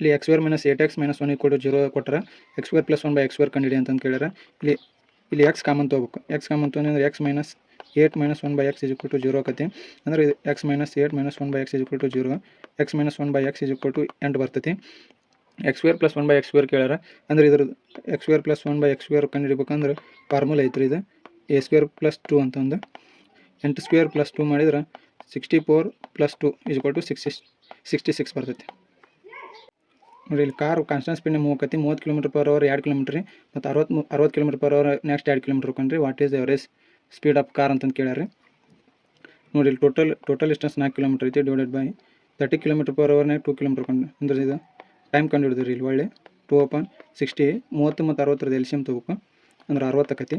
ಇಲ್ಲಿ x square minus eight x minus one equal to zero ಕೊಟ್ಟರೆ x square plus one by x square ಕಂಡಿಡಿ ಅಂತಂದು ಕೇಳಿದ್ರೆ, ಇಲ್ಲಿ ಇಲ್ಲಿ ಎಕ್ಸ್ ಕಾಮನ್ ತೊಗೋಬೇಕು. ಎಕ್ಸ್ ಕಾಮನ್ ತೊಗೊಂಡ್ರೆ x minus eight minus one by x is equal to zero ಆಕತಿ. ಅಂದ್ರೆ ಇದು x minus eight minus one by x is equal to zero x minus one by x is equal to ಎಂಟು ಬರ್ತೈತಿ. X square plus one by x square ಕೇಳ್ಯಾರ ಅಂದ್ರೆ ಇದ್ರದ್ದು x square plus one by x square ಕಂಡುಹಿಡಿಬೇಕಂದ್ರೆ formula ಐತ್ರಿ ಇದು. A square plus two ಅಂತಂದು ಎಂಟು square plus two ಮಾಡಿದ್ರೆ sixty four plus two is equal to sixty sixty six ಬರ್ತೈತಿ. ನೋಡಿ, ಇಲ್ಲಿ ಕಾರ್ ಕಾನ್ಸ್ಟೆಂಟ್ ಸ್ಪೀಡ್ ಮೂವತ್ತೈತಿ ಮೂವತ್ತು ಕಿಲೋಮೀಟರ್ ಪರ್ ಅವರ್ ಎರಡು ಕಿಲೋಮೀಟ್ರ್ ರೀ. ಮತ್ತು ಅರವತ್ತು ಅರವತ್ತು ಕಿಲೋಮೀಟರ್ ಪರ್ ಅವರ್ ನೆಕ್ಸ್ಟ್ ಎರಡು ಕಿಲೋಮೀಟರ್ ಹೋಗ್ರಿ what is average speed of car ಅಂತಂದು ಕೇಳ್ಯಾರ ನೋಡಿ, ಇಲ್ಲಿ ಟೋಟಲ್ ಟೋಟಲ್ ಡಿಸ್ಟೆನ್ಸ್ ನಾಲ್ಕು ಕಿಲೋಮೀಟರ್ ಐತಿ divided by thirty kilometre per ಅವರ್ನಾಗ two kilometre ಕಂಡು, ಅಂದ್ರೆ ಇದು ಟೈಮ್ ಕಂಡು ಹಿಡಿದ್ರಿ ಇಲ್ಲಿ ಒಳ್ಳೆ. ಟೂ ಓಪನ್ ಸಿಕ್ಸ್ಟಿ ಮೂವತ್ತು ಮತ್ತು ಅರವತ್ತರದ್ದು ಎಲ್ ಸಿ ಎಂ ತೊಗೋಬೇಕು. ಅಂದ್ರೆ ಅರವತ್ತು ಆಕತಿ.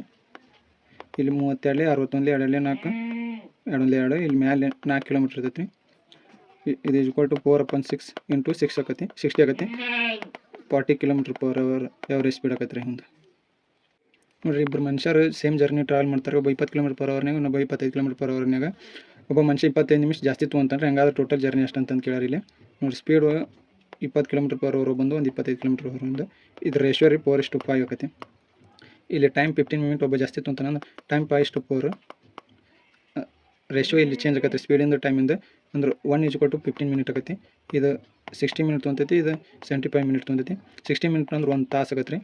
ಇಲ್ಲಿ ಮೂವತ್ತೆರಡು ಅರವತ್ತೊಂದು ಎರಡಲ್ಲಿ ನಾಲ್ಕು ಎರಡೊಂದು ಎರಡು. ಇಲ್ಲಿ ಮ್ಯಾಲೆ ನಾಲ್ಕು ಕಿಲೋಮೀಟ್ರ್ ಇರ್ತೈತಿ ಇದು equal to four upon six into six ಆಗತ್ತೆ. ಸಿಕ್ಸ್ಟಿ ಆಗತ್ತೆ. Forty kilometre per hour average speed ಆಗತ್ತೆ ರೀ ಹಿಂದೆ ನೋಡಿರಿ ಇಬ್ಬರು ಮನುಷ್ಯರು ಸೇಮ್ ಜರ್ನಿ ಟ್ರಾವೆಲ್ ಮಾಡ್ತಾರೆ. ಒಬ್ಬ ಇಪ್ಪತ್ತು ಕಿಲೋಮೀಟ್ರ್ ಪರ್ ಅವರ್ನಾಗ ಇನ್ನೊಬ್ಬ ಇಪ್ಪತ್ತೈದು ಕಿಲೋಮೀಟ್ರ್ ಪರ್ ಅವರ್ನಾಗ ಒಬ್ಬ ಮನುಷ್ಯ ಇಪ್ಪತ್ತೈದು ನಿಮಿಷ ಜಾಸ್ತಿ ತೊಗೊಂತಾನೆ ಹಂಗಾದ್ರೆ ಟೋಟಲ್ ಜರ್ನಿ ಎಷ್ಟು ಅಂತ ಕೇಳ್ಯಾರ ಇಲ್ಲಿ. ನೋಡಿ ಸ್ಪೀಡ್ ಇಪ್ಪತ್ತು ಕಿಲೋಮೀಟ್ರ್ ಪರ್ ಅವರ್ ಬಂದು ಒಂದು ಇಪ್ಪತ್ತೈದು ಕಿಲೋಮೀಟ್ರ್ ಪರ್ ಒಂದು ಇದು ರೇಷಿಯೋ ರೀ ಫೋರ್ ಇಷ್ಟು ಫೈವ್ ಆಗತ್ತೆ. ಇಲ್ಲಿ ಟೈಮ್ ಫಿಫ್ಟೀನ್ ಮಿನಿಟ್ ಒಬ್ಬ ಜಾಸ್ತಿ ತೊಗೊಂತಾನೆ ಟೈಮ್ ಫೈವ್ ಇಷ್ಟು ಫೋರ್ ರೇಷಿಯೋ ಇಲ್ಲಿ ಚೇಂಜ್ ಆಗತ್ತೆ ಸ್ಪೀಡಿಂದ ಟೈಮಿಂದ ಅಂದ್ರೆ ಒನ್ ಈಸ್ ಕೊಟ್ಟು ಫಿಫ್ಟೀನ್ ಮಿನಿಟ್ ಆಗತ್ತೆ. ಇದು ಸಿಕ್ಸ್ಟಿ ಮಿನಿಟ್ ತೊಗೊಂತೈತಿ ಇದು ಸೆವೆಂಟಿ ಫೈವ್ ಮಿನಿಟ್ ತೊಂತೈತಿ. ಸಿಕ್ಸ್ಟಿ ಮಿನಿಟ್ ಅಂದ್ರೆ ಒಂದು ತಾಸು ಆಗತ್ತೆ ರೀ.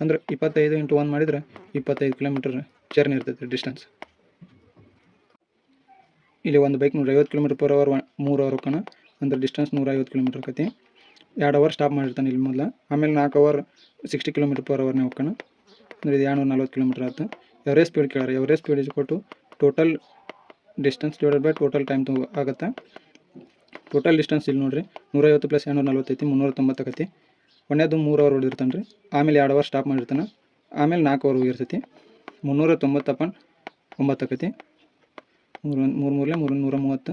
ಅಂದ್ರೆ ಇಪ್ಪತ್ತೈದು ಇಂಟು ಒನ್ ಮಾಡಿದ್ರೆ ಇಪ್ಪತ್ತೈದು ಕಿಲೋಮೀಟರ್ ಜರ್ನಿ ಇರ್ತೈತೆ ಡಿಸ್ಟೆನ್ಸ್ ಇಲ್ಲಿ ಒಂದು ಬೈಕ್ ನೂರ ಐವತ್ತು ಕಿಲೋಮೀಟ್ರ್ ಪರ್ ಅವರ್ ಮೂರು ಅವರ್ ಹೋಗೋಣ ಅಂದ್ರೆ ಡಿಸ್ಟೆನ್ಸ್ ನೂರ ಐವತ್ತು ಕಿಲೋಮೀಟ್ರ್ ಆಕತಿ ಎರಡು ಅವರ್ ಸ್ಟಾಪ್ ಮಾಡಿರ್ತಾನೆ ಇಲ್ಲಿ ಮೊದಲು. ಆಮೇಲೆ ನಾಲ್ಕು ಅವರ್ ಸಿಕ್ಸ್ಟಿ ಕಿಲೋಮೀಟರ್ ಪರ್ ಅವರ್ನೇ ಹೋಗೋಣ ಅಂದರೆ ಇದು ಎರಡು ನಲ್ವತ್ತು ಕಿಲೋಮೀಟರ್ ಆಯ್ತು ಎವರೇಜ್ ಸ್ಪೀಡ್ ಕೇಳಾರೆ ಎವರೇಜ್ ಸ್ಪೀಡ್ ಕೊಟ್ಟು total distance divided by total time ಆಗುತ್ತೆ? ಟೋಟಲ್ ಡಿಸ್ಟೆನ್ಸ್ ಇಲ್ಲಿ ನೋಡಿರಿ, ನೂರೈವತ್ತು ಪ್ಲಸ್ ಎರಡುನೂರ ನಲ್ವತ್ತೈತಿ ಮುನ್ನೂರ ತೊಂಬತ್ತಾಕತಿ ಒಂದೇದು ಮೂರು ಅವರ್ ಹೊಡಿರ್ತಾನೆ ರೀ ಆಮೇಲೆ ಎರಡು ಅವರ್ ಸ್ಟಾಪ್ ಮಾಡಿರ್ತಾನೆ. ಆಮೇಲೆ ನಾಲ್ಕು ಅವರ್ ಹೋಗಿರ್ತೈತಿ. ಮುನ್ನೂರ ತೊಂಬತ್ತಪ್ಪನ್ ಒಂಬತ್ತು ಆಕತಿ ಮೂರು ಮೂರು ಮೂರಲೆ ಮೂರು ನೂರ ಮೂವತ್ತು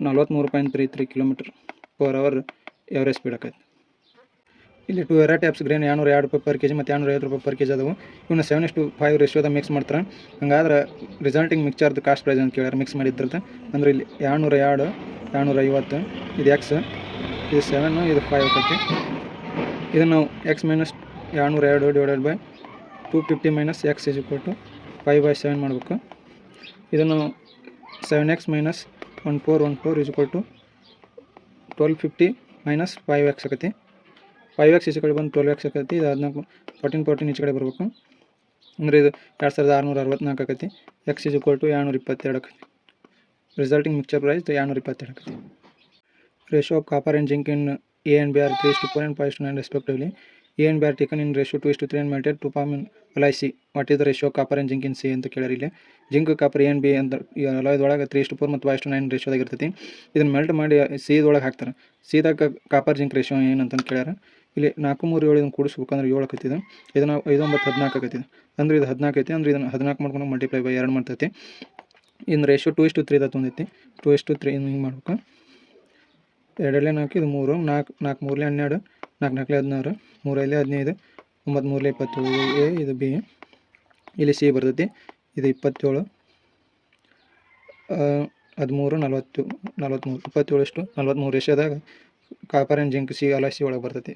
ನಲ್ವತ್ತ್ಮೂರು point three three kilometre per hour average speed ಆಕೈತಿ ಇಲ್ಲಿ ಟು ವೆರೈಟಿ ಆಪ್ಸ್ ಗ್ರೇನ್ ಎರಡುನೂರ ಎರಡು ರೂಪಾಯಿ ಪರ್ ಕೆಜಿ ಮತ್ತು ಎರಡುನೂರ ಐವತ್ತು ರೂಪಾಯಿ ಪರ್ ಕೆ ಜಿ ಅದಾವು ಇವನ್ನ ಸೆವೆನ್ ಇಷ್ಟು ಫೈವ್ ರೇಷಿಯೋದ ಮಿಕ್ಸ್ ಮಾಡ್ತಾರೆ. ಹಂಗಾದ್ರೆ ರಿಸಲ್ಟಿಂಗ್ ಮಿಕ್ಚರ್ದು ಕಾಸ್ಟ್ ಪ್ರೈಸ್ ಅಂತ ಕೇಳ್ಯಾರ ಮಿಕ್ಸ್ ಮಾಡಿದ್ರದ್ದು ಅಂದ್ರೆ ಇಲ್ಲಿ ಎರಡುನೂರ ಎರಡು ಎರಡುನೂರ ಐವತ್ತು, ಇದು ಎಕ್ಸ್ ಇದು ಸೆವೆನ್ನು ಇದು ಫೈವ್ ಆಕೈತಿ. ಇದು ನಾವು ಎಕ್ಸ್ ಮೈನಸ್ ಎರಡುನೂರ ಎರಡು divided by two fifty minus x is equal to five by seven ಮಾಡಬೇಕು. ಇದನ್ನು seven x minus one four one four is ಕೊಟ್ಟು twelve fifty minus five x ಆಕತಿ. ಫೈವ್ ಎಕ್ಸ್ ಈಚೆ ಕಡೆ ಬಂದು ಟ್ವೆಲ್ ಎಕ್ಸ್ ಆಕೈತಿ, ಇದು ಹದಿನಾಲ್ಕು ಫೋರ್ಟೀನ್ ಫೋರ್ಟೀನ್ ಈಚೆ ಕಡೆ ಬರಬೇಕು. ಅಂದರೆ ಇದು ಎರಡು ಸಾವಿರದ ಆರುನೂರ ಅರವತ್ನಾಲ್ಕು ಆಕತಿ ಎಕ್ಸ್ ಈಸ್ ಇಕ್ವಲ್ ಟು ಏಳ್ನೂರ ಇಪ್ಪತ್ತೆರಡು ಆಕೈತಿ. ರಿಸಲ್ಟಿಂಗ್ ಮಿಕ್ಚರ್ ಪ್ರೈಸ್ ಏಳ್ನೂರ ಇಪ್ಪತ್ತೆರಡು ಆಕೈತಿ. Ratio of copper and zinc in a and B are 3 is to 4 and 5 is to 9 respectively. B are B are taken in ratio 2 is to 3 and melted in form what is the ratio copper and zinc in C ಅಂತ ಕೇಳ್ಯಾರ ಇಲ್ಲಿ zinc copper and B ಅಂತ ಈ ಅಲಾಯ್ದೊಳಗೆ three to four ಮತ್ತು five to nine ರೇಷೋದಾಗ ಇರ್ತೈತಿ. ಇದನ್ನು ಮೆಲ್ಟ್ ಮಾಡಿ ಸಿದೊಳಗೆ ಹಾಕ್ತಾರೆ. ಸೀದಾಗ ಕಾಪರ್ ಜಿಂಕ್ ರೇಷೋ ಏನಂತಂದು ಕೇಳ್ಯಾರ? ಇಲ್ಲಿ ನಾಲ್ಕು ಮೂರು ಏಳು ಇದನ್ನು ಕೂಡಿಸ್ಬೇಕಂದ್ರೆ ಏಳು ಆಕೈತಿ ಇದು ಇದನ್ನು ಐದು, ಒಂಬತ್ತು, ಹದಿನಾಲ್ಕು ಆಕೈತಿ ಅಂದ್ರೆ ಇದು ಹದಿನಾಲ್ಕು ಐತಿ, ಅಂದ್ರೆ ಇದನ್ನು ಹದಿನಾಲ್ಕು ಮಾಡ್ಕೊಂಡು ಮಲ್ಟಿಪ್ಲೈ ಬೈ ಎರಡು ಮಾಡ್ತೈತಿ. ಇನ್ನು ರೇಷೋ ಟು ಇಷ್ಟು ತ್ರೀ ತೊಂದೈತಿ. ಟು ಇಷ್ಟು ತ್ರೀ ಹಿಂಗೆ ಮಾಡ್ಬೇಕು. ಎರಡಲ್ಲೇ ನಾಲ್ಕು, ಇದು ಮೂರು. ನಾಲ್ಕು ನಾಲ್ಕು ಮೂರಲೇ ಹನ್ನೆರಡು. ನಾಲ್ಕು ನಾಲ್ಕಲೇ ಹದಿನಾರು. ಮೂರಲ್ಲೇ ಹದಿನೈದು. ಒಂಬತ್ತು ಮೂರಲೇ ಇಪ್ಪತ್ತು ಎ, ಇದು ಬಿ. ಇಲ್ಲಿ ಸಿ ಬರ್ತೈತಿ. ಇದು ಇಪ್ಪತ್ತೇಳು. ಹದಿಮೂರು, ನಲ್ವತ್ತು ನಲವತ್ತ್ಮೂರು ಇಪ್ಪತ್ತೇಳು ಇಷ್ಟು ನಲವತ್ತ್ಮೂರು ರೇಷದಾಗ ಕಾಪರ್ ಆ್ಯಂಡ್ ಜಿಂಕ್ ಸಿ ಅಲಸಿ ಒಳಗೆ ಬರ್ತೈತಿ.